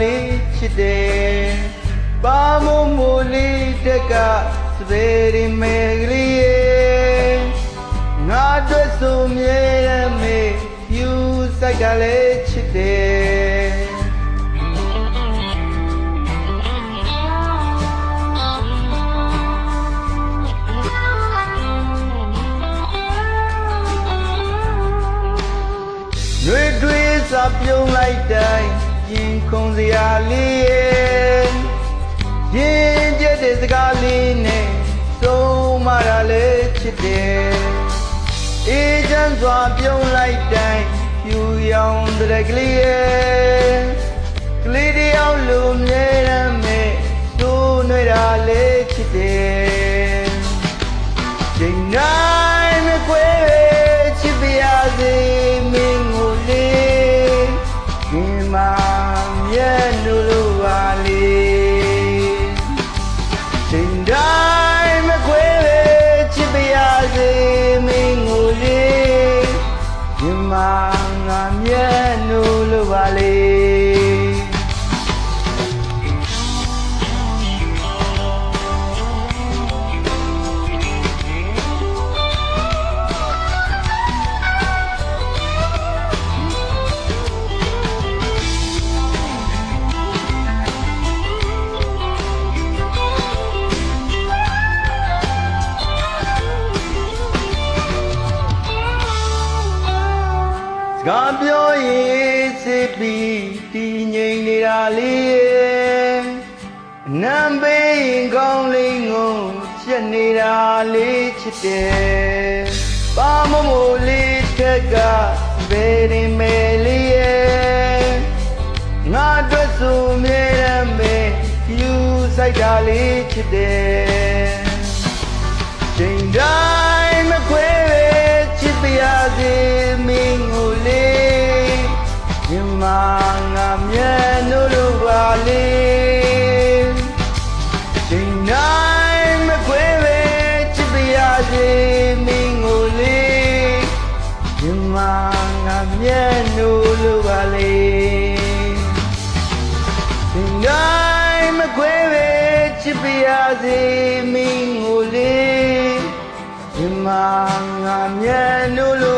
လေးချစ်တယ်ပါမမူလေးတက်ကစပယ်ရီမေကလေးရဲ့ငါတို့ဆိုမြဲရမေယူဆိုင်ကလေးချစ်တယ်ရွေတွေးစာပြုံးလိုက်တိုင်း ရင်ခုန်စရာလေးရဲ့ရင်ကျက်တဲ့စကားလေးနဲ့ဆုံးမတာလေးချစ်တယ်အေးချမ်းစွာပြုံးလိုက်တိုင်းဖြူရောင်တဲ့ကလေးရဲ့ကလေးတယောက်လိုမြဲရမယ်သိုးနှွေတာလေးချစ်တယ် ကားပြောရင်စစ်ပြီးတည်ငြိမ်နေတာလေးနံပေးရင်ကောင်းလိမ့်ငုံချက်နေတာလေးချစ်တယ်ပါမမို့လေးထက်ကဘယ်ရင်မဲလေးရဲ့ငါတို့ဆိုမြဲရမယ်ယူဆိုင်တာလေးချစ်တယ် ငါမျက်နှာလိုပါလေးချိန်တိုင်းမခွဲပဲချစ်ပြရစေမင်းကိုလေးဒီမှာငါမျက်နှာလိုပါလေးချိန်တိုင်းမခွဲပဲချစ်ပြရစေမင်းကိုလေးဒီမှာငါမျက်နှာလိုပါလေ